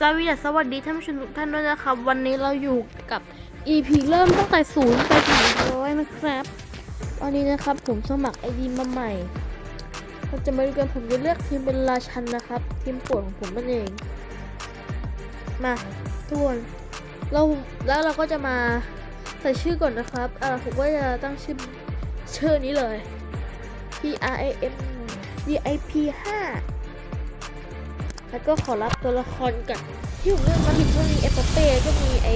สวัสดีสวัสดีท่านผู้ชมทุกท่านด้วยนะครับ วันนี้เราอยู่กับ EP เริ่มตั้งแต่ศูนย์ไปถึงร้อยนะครับวันนี้นะครับผมสมัครไอดีมาใหม่เราจะมาดูกันผมจะเลือกทีมเป็นราชันนะครับ ทีมโปวดของผมนั่นเอง มาทุกคนเราแล้วเราก็จะมาใส่ชื่อก่อนนะครับอ่าผมก็จะตั้งชื่อชื่อนี้เลย P R A M D I P 5 แล้วก็ขอรับตัวละครกับที่ผมเลือกมาถึงช่วงนี้เอปเป้ก็มีไอ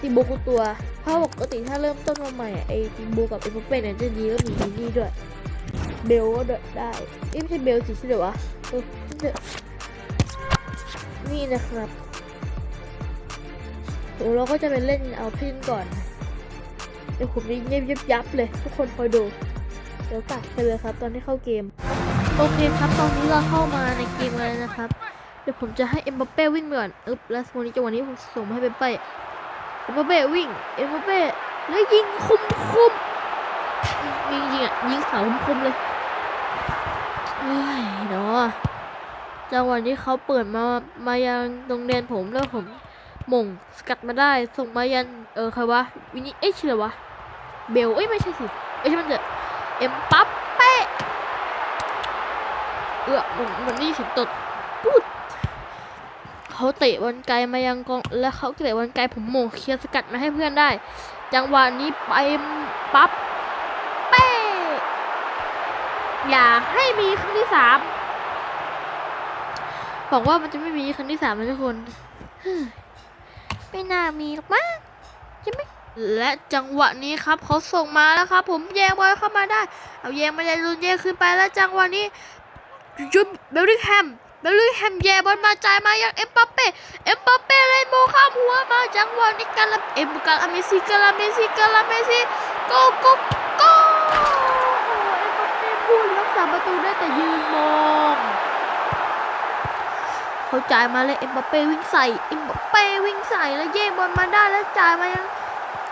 ติโบกุตัว เพราะปกติถ้าเริ่มต้นมาใหม่ไอติโบกับเอปเป้เนี่ยจะดีก็มีดีนี่ด้วย เบลก็ได้อ้ไม่ใช่เบลสิใช่เดี๋ยววะนี่นะครับโอ้เราก็จะไปเล่นเอาพินก่อน เดี๋ยวผมจะเงียบยับยับเลย ทุกคนคอยดู เดี๋ยวตัดไปเลยครับ ตอนที่เข้าเกม โอเคครับตอนนี้เราเข้ามาในเกมแล้วนะครับ เดี๋ยวผมจะให้เอ็มบัปเป้วิ่งก่อนอึ๊บแล้ววันนี้จังหวะนี้ผมส่งมาให้เปเป้เอ็มบัปเป้วิ่งเอ็มบัปเป้แล้วยิงคุมคุมยิงจริงอะยิงเสาคุมคุมเลยเฮ้ยเนาะจังหวะนี้เขาเปิดมามายังโรงเรียนผมแล้วผมหม่งสกัดมาได้ส่งมายันเออใครวะวินิเอ๊ะชื่ออะไรวะเบลเอ้ยไม่ใช่สิเอ้ยใช่มันเถอะเอ็มปัป เป้ออมันมันนี่สิงตดปุ๊ดเขาเตะบอลไกลมายังกอง แล้วเขาเตะบอลไกลผมโมงเคลียร์สกัดมาให้เพื่อนได้ จังหวะนี้ไปปั๊บเป้อย่าให้มีครั้งที่สามบอกว่ามันจะไม่มีครั้งที่สามนะทุกคนไม่น่ามีหรอกมั้งใช่ไหมและจังหวะนี้ครับเขาส่งมาแล้วครับ ผมแยงบอลเข้ามาได้ เอาแยงมาได้ลุนแยงขึ้นไปแล้วจังหวะนี้ จุดเบลลิงแฮมเบลลิงแฮมแย่บอลมาจ่ายมายังเอ็มบัปเป้เอ็มบัปเป้เลยโมข้ามหัวมาจังหวะนี้กาลาเอ็มกาลาเมซี่กาลาเมซี่กาลาเมซี่โกโกโกเอ็มบัปเป้พูดรักษาประตูได้แต่ยืนมองเขาจ่ายมาเลยเอ็มบัปเป้วิ่งใส่เอ็มบัปเป้วิ่งใส่แล้วแย่งบอลมาได้แล้วจ่ายมายัง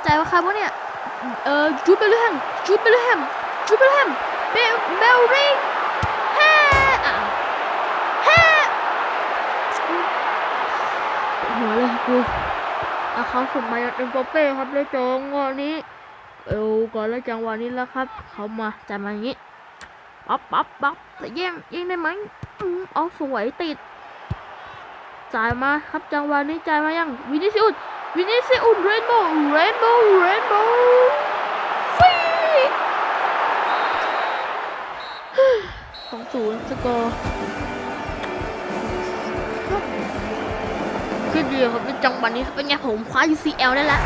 จ่ายมาครวะเนี่ยเออจูดเบลลิงแฮมจูดเบลลิงแฮมจูดเบลลิงแฮมเบลเบลลิง แฮ่อ้าวแฮ่ หัวเลยกูอาเขาส่งมาจากเอ็มโปเป้ครับเลยจงวันนี้เอวก่อนแล้วจังหวะนี้แล้วครับ เขามาจัดมาอย่างนี้ปั๊บปั๊บปั๊บแต่แย่งแย่งได้ไหมอืมเอาสวยติด จ่ายมาครับจังหวะนี้จ่ายมายังวินิซิอุสวินิซิอุสเรนโบว์เรนโบว์เรนโบว์ฟีสองศูนย์สกอร์ เดียวครับในจังหวะนี้เป็นไงผมคว้า UCL ได้แล้ว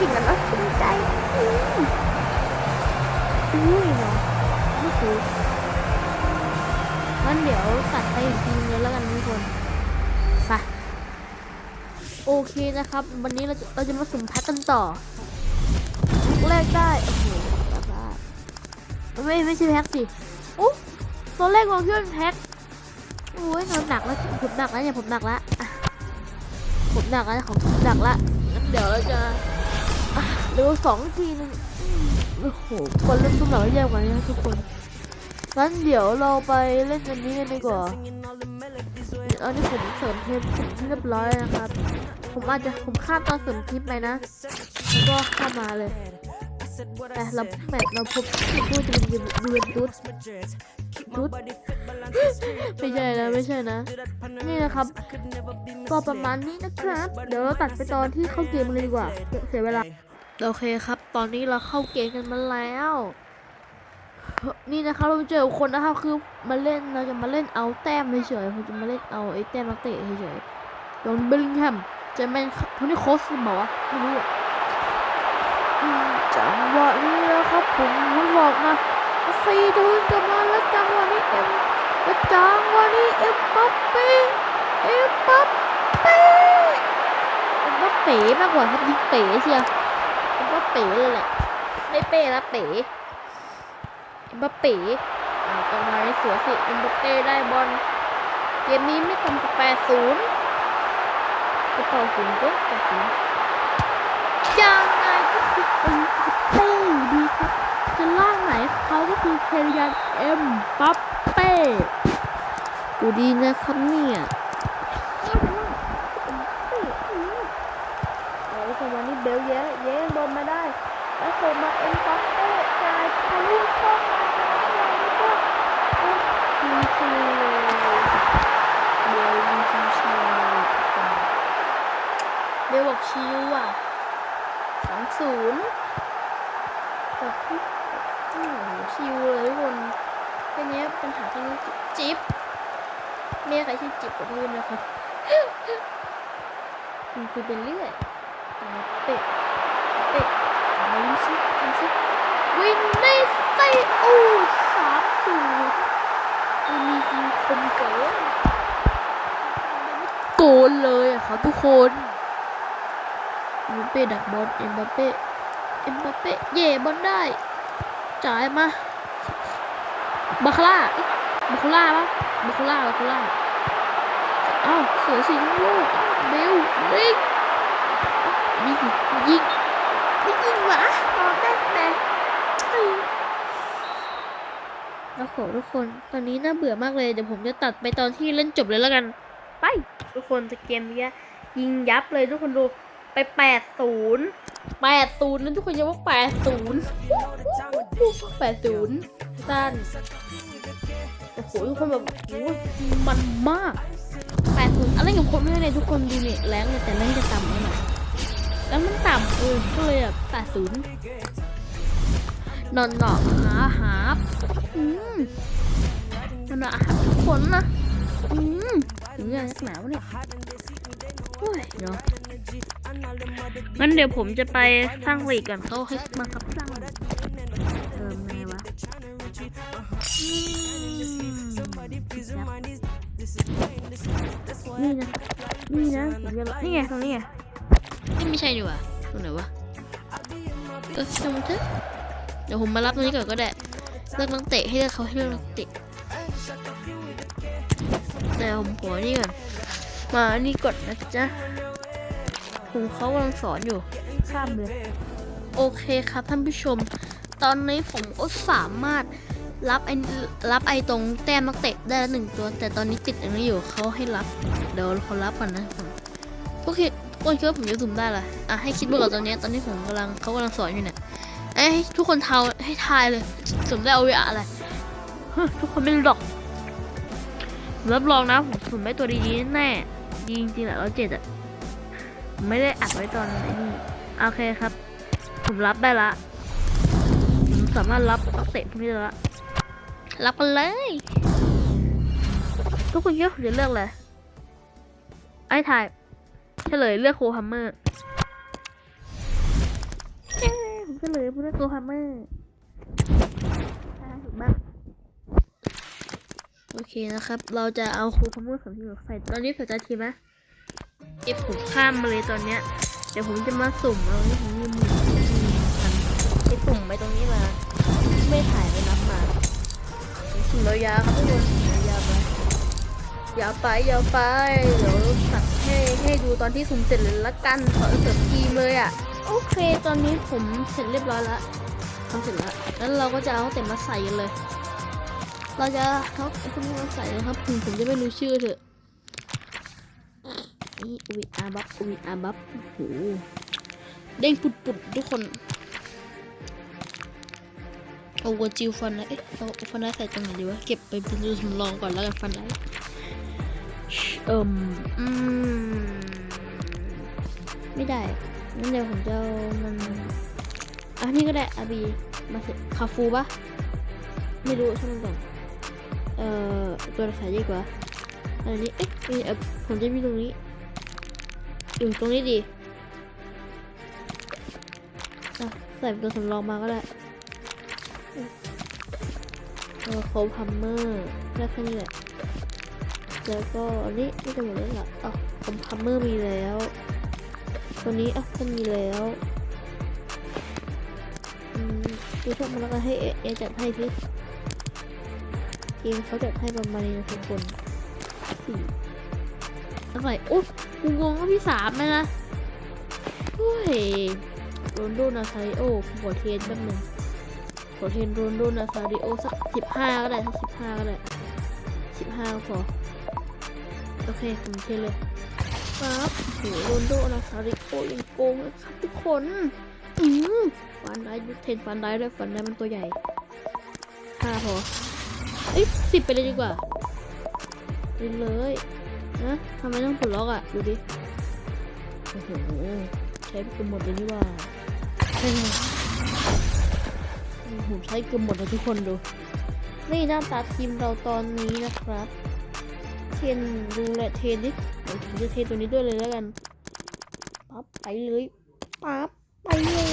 จริงกันแล้วชื่นใจอุ้ยเนาะนี่คืองั้นเดี๋ยวตัดไปอีกทีนึงแล้วกันทุกคนไปโอเคนะครับ วันนี้เราจะเราจะมาสุ่มแพ็คกันต่อแรกได้โอ้โหบบว่าไม่ไม่ใช่แพ็คสิโอ้ตอนแรกมองที่มันแพ็คโอ้ยหนักแล้วผมหนักแล้วเนี่ยผมหนักแล้ว ผมหนักแล้วของผมหนักละงั้นเดี๋ยวเราจะอะเร็วสองทีนึงโอ้โหคนเริ่มตุ้มหนักแล้วแย่กว่านี้นะทุกคนงั้นเดี๋ยวเราไปเล่นอันนี้กันดีกว่าอันนี้ผมเสริมเทปเรียบร้อยนะครับ ผมอาจจะผมข้ามตอนเสริมคลิปไปนะแล้วก็เข้ามาเลยแต่เราแมทเราพบผู้จะเป็นยูนตุสตุส ไม่ใช่นะไม่ใช่นะ นี่นะครับ ก็ประมาณนี้นะครับ เดี๋ยวเราตัดไปตอนที่เข้าเกมเลยดีกว่า เสียเวลา โอเคครับ ตอนนี้เราเข้าเกมกันมาแล้ว นี่นะครับเราเจอคนนะครับคือมาเล่นเราจะมาเล่นเอาแต้มเฉยๆเราจะมาเล่นเอาไอ้แต้มนักเตะเฉยๆโดนเบลลิงแฮมจะเป็นโทนี่โคสหรือเปล่าวะไม่รู้จังหวะนี้นะครับผมมันบอกมาสี่ทุนจะมาแล้วจังหวะนี้เอ็ม แล้วจังวะนี้เอ็มปัปเป้เอ็มปัปเป้เอ็มปัปเป้มากกว่าครับยิงเป๋เชียวเอ็มปัปเป้เลยแหละไม่เป้ละเป๋เอ็มปัปเป้เอาตรงมาในสวยสิเอ็มปัปเป้ได้บอลเกมนี้ไม่ต่ำกว่าแปดศูนย์ก็ต่อศูนย์ก็ต่อศูนย์ยังไงก็คือเอ็มบัปเป้ จะล่างไหนเขาก็คือเคลียนเอ็มปัปเป้ดูดีนะครับเนี่ยไอ้โหวันนี้เบลเย้เย้บอลมาได้ แล้วโคมาเอ็มปัปเป้กลายทะลุเข้ามาแล้วก็เบลบอกชิวอะสองศูนย์แบบ โอ้โหชิวเลยทุกคนแค่นี้ปัญหาแค่นี้จิ๊บเมียใครชื่อจิ๊บกับพี่นะครับมันคุยเป็นเรื่อยแต่เป็ดเป็ดมาวิ่งซิวิ่งซิวิ่งได้ไส้โอ้สามศูนย์มันมียิงคมเกินโกนเลยอะครับทุกคนเอ็มบัปเป้ดักบอลเอ็มบัปเป้เอ็มบัปเป้เย่บอลได้ จ่ายมาบาคาร่าบาคาร่าปะบาคาร่าบาคาร่าอ้าวเสือสิงลูกอ้าวเบลลิงยิงยิงไม่ยิงวะตอนแรกแต่แล้วขอทุกคน ตอนนี้น่าเบื่อมากเลย เดี๋ยวผมจะตัดไปตอนที่เล่นจบเลยแล้วกัน ไป ทุกคนจะเกมเนี้ยยิงยับเลยทุกคนดูไปแปดศูนย์แปดศูนย์นะทุกคนยังว่าแปดศูนย์ แปดศูนย์สั้นโอ้โหทุกคนแบบโอ้ยมันมากแปดศูนย์อะไรกับคนไม่ได้เลยทุกคนดูเนี่ยแรงเลยแต่แรงจะต่ำไปหน่อยแล้วมันต่ำเออก็เลยแบบแปดศูนย์นอนหนอกหาหาอืมนอนหนอกหาทุกคนนะอืมถึงเรื่องนักหนาวเนี่ยโอ้ยเนาะงั้นเดี๋ยวผมจะไปสร้างหลีกก่อนเขาให้บังคับสร้าง นี่นะนี่นะนี่ไงตรงนี้ไงนี่ไม่ใช่ดีกว่าตรงไหนวะเออตรงเถอะเดี๋ยวผมมารับตรงนี้ก่อนก็ได้เลือกนักเตะให้เลือกเขาให้เลือกนักเตะแต่ผมขอนี่ก่อนมานี่ก่อนนะจ๊ะผมเขากำลังสอนอยู่ข้ามเลยโอเคครับท่านผู้ชม ตอนนี้ผมก็สามารถ รับไอ้รับไอ้ตรงแต้มนักเตะได้ล้วหนึ่งตัว แต่ตอนนี้ติดอันนี้อยู่เขาให้รับ เดี๋ยวเขารับก่อนนะผมพวกคิดพวกคิดว่าผมจะสุ่มได้เหรออะให้คิดมาก่อนตอนนี้ตอนนี้ผมกำลังเขากำลังสอนอยู่เนี่ยไอ้ทุกคนทาให้ทายเลยสุ่มได้เอาไว้อะไรทุกคนไม่รู้หรอกรับรองนะผมสุ่มได้ตัวดีๆแน่ดีจริงๆแหละร้อยเจ็ดอะไม่ได้อัดไว้ตอนไอ้นี่โอเคครับ ผมรับได้ละ ผมสามารถรับนักเตะพวกนี้ได้ละ รับกันเลย ทุกคนคิดว่าผมจะเลือกอะไรไอ้ถ่ายเฉลยเลือกโคฮัมเมอร์เอ้ผมเฉลยเลือกโคฮัมเมอร์ถูกบ้างโอเคนะครับ เราจะเอาโคฮัมเมอร์ของที่เราใส่ตอนนี้ใส่ใจทีไหมเอฟผมข้ามมาเลยตอนเนี้ย เดี๋ยวผมจะมาสุ่มเอาที่ผมยืมมือกันไอสุ่มไปตรงนี้มา ไม่ถ่ายไปนับ สุ่มระยะครับทุกคนยะไปยาไปยาไปเดี๋ยวตัดให้ให้ดูตอนที่สุ่มเสร็จเลยละกันขอเสริมทีมเลยอะโอเคตอนนี้ผมเสร็จเรียบร้อยแล้วทำเสร็จแล้วแล้วเราก็จะเอาเต็มมาใส่กันเลย เราจะเขาไอ้พวกนี้มาใส่เลยครับผมผมจะไม่รู้ชื่อเถอะนี่อุยอาบับอุยอาบับโอ้โหเด้งปุดปุดๆทุกคน เอาวัวจิวฟันนะเอ๊ะเอาฟันได้ใส่ตรงไหนดีวะ เก็บไปเป็นดูสำรองก่อนแล้วกันฟันได้เอิ่มอืม ไม่ได้งั้นเดี๋ยวผมจะเอามันอันนี้ก็ได้อาบีมาสิคาฟูปะไม่รู้ช่างมันก่อนเอ่อตัวไหนดีกว่า อันนี้ เอ๊ะนี่เอ่อผมจะมีตรงนี้ อยู่ตรงนี้ดี อะ ใส่เป็นตัวสำรองมาก็ได้ เออโคมพัมเมอร์ได้แค่นี้แหละ แล้วก็อันนี้ไม่จะหมดแล้วล่ะอ๋อโคมพัมเมอร์มีแล้วตัวนี้อะก็มีแล้วอืมดูชอบมาแล้วกันให้เอเอจัดให้พี่เองเขาจัดให้ประมาณนี้นะทุกคนสี่อะไรโอ๊ยกูงงว่าพี่สามนะนะเฮ้ยโรนโดนาไซโอหัวเทนแป๊บนึง ขอเทรนโรนโดนาซาริโอสักสิบห้าก็ได้สักสิบห้าก็ได้สิบห้าพอ โอเคผมเทเลยครับโหโรนโดนาซาริโอยังโกงเลยครับทุกคน อืมฟันได้เทนฟันได้ด้วยฟันได้มันตัวใหญ่ห้าพอเอ้ยสิบไปเลยดีกว่าไปเลยนะทำไมต้องปลดล็อกอะ ดูดิ โอ้โห ใช้เกือบหมดเลยนี่ว่า ผมใช้เกือบหมดเลยทุกคนดู นี่หน้าตาทีมเราตอนนี้นะครับ เทนดูแลเทนดิเดี๋ยวผมจะเทนตัวนี้ด้วยเลยแล้วกันปั๊บไปเลยปั๊บไปเลย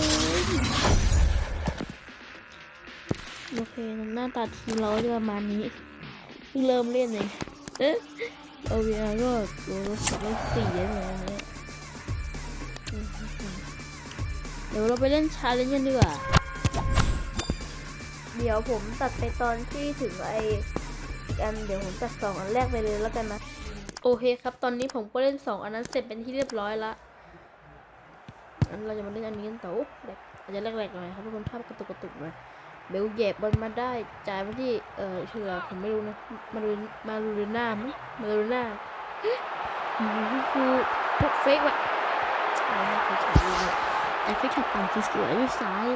โอเคหน้าตาทีมเราจะประมาณนี้เพิ่งเริ่มเล่นเองเอ๊ะโอเวียก็ตัวรถสเลขสี่แล้วเนี่ยเดี๋ยวเราไปเล่นชาเลนจ์กันดีกว่า เดี๋ยวผมตัดไปตอนที่ถึงไออีกอันเดี๋ยวผมตัดสองอันแรกไปเลยแล้วกันนะโอเคครับ ตอนนี้ผมก็เล่นสองอันนั้นเสร็จเป็นที่เรียบร้อยละอันเราจะมาเล่นอันนี้กันต่อโอ้แรกอาจจะแรกๆหน่อยครับทุกคนภาพกระตุกกระตุกหน่อยเบลเหยบบอลมาได้จ่ายมาที่เออชื่อผมไม่รู้นะมาดูมาดูหน้ามั้งมาดูหน้าคือพวกเฟกว่ะไรนะเฟกช็อตเลยแต่เฟกช็อตต่างคือสวยด้วยซ้าย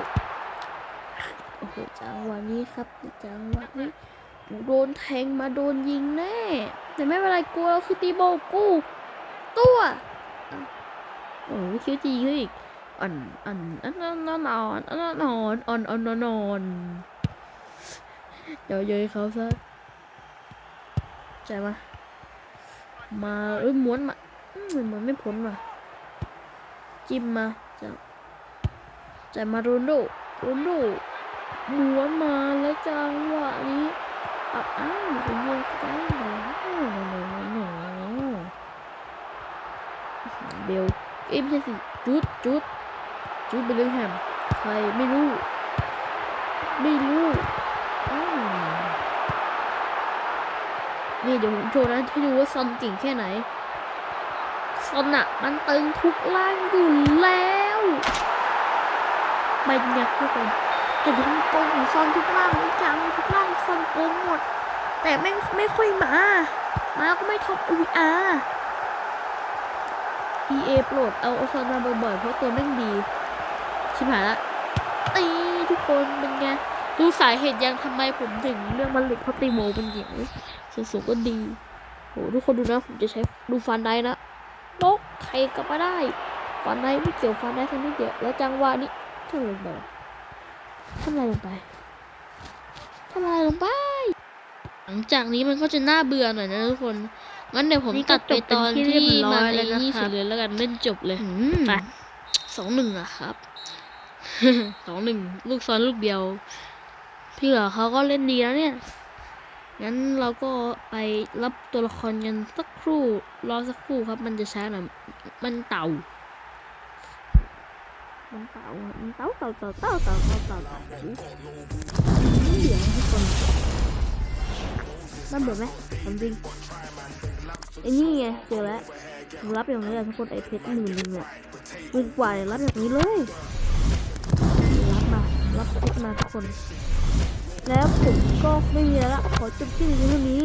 อ้โหจังหวะนี้ครับจังหวะนี้หนูโดนแทงมาโดนยิงแน่ แต่ไม่เป็นไรกลัวเราคือตีโบกูตัวโอ้โหคิวจีขึ้นอีกอ่อนอ่อนอ่อนอ่อนอ่อนอ่อนอ่อนอ่อนอ่อนอ่นอ่นอ่นเดี๋ยวเย้ยเขาซะใจมามาเอ้ยม้วนมาเหมือนไม่พ้นว่ะจิ้มมาจะใจมาโรนโดโรนโด ม้วนมาแล้วจังหวะนี้อ้าวอ้าวเป็นเรื่องได้เหรอหนูเบลเอ้ไม่ใช่สิจุดจุดจุดเบลลิงแฮมใครไม่รู้ ไม่รู้นี่เดี๋ยวผมโชว์นะให้ดูว่าซอนเก่งแค่ไหน ซอนอะมันตึงทุกล่างอยู่แล้ว เป็นไงทุกคน แต่ทำโกงของซอนทุกร่างจังทุกร่างซอนโกงหมด แต่ไม่ไม่ค่อยมา มาก็ไม่ท็อป VR EA โปรดเอาเอซอนมาบ่อยๆเพราะตัวแม่งดี ชิบหายละตีทุกคนเป็นไงดูสาเหตุยังทำไมผมถึงเรื่องมันหล็กเพราะตีโมเป็นหญิงส่วนสูงก็ดีโหทุกคนดูนะผมจะใช้ดูฟันได้นะนกใครก็มาได้ฟันได้ไม่เกี่ยวฟันได้ทั้งไม่เกี่ยวแล้วจังหวะนี้ทำอะไรลงไป ทำอะไรลงไปทำอะไรลงไป หลังจากนี้มันก็จะน่าเบื่อหน่อยนะทุกคนงั้นเดี๋ยวผมนี่ก็ตัดไปตอนจบเป็นที่ที่เรียบร้มาอยในแล้วนะคะนี่เสร็จเลยแล้วกันเล่นจบเลยอืมไปสองหนึ่งอะครับสองหนึ่งลูกซ้อนลูกเดียว พี่เหลือเขาก็เล่นดีแล้วเนี่ยงั้นเราก็ไปรับตัวละครกันสักครู่ รอสักครู่ครับ มันจะช้าหน่อยมันเต่า มันเต่าอะมันเต่าเต่าเต่าเต่าเต่าเต่าเต่าเต่าไม่เบื่อนะทุกคนน่าเบื่อไหมทำจริงไอ้นี่ไงเจอแล้วผมรับอย่างนี้แหละทุกคนไอเพชรหมื่นหนึ่งเนี่ยหมื่นกว่าเนี่ยรับอย่างนี้เลยรับมารับเพชรมาทุกคน แล้วผมก็ไม่มีแล้วขอจบที่เพียงเท่านี้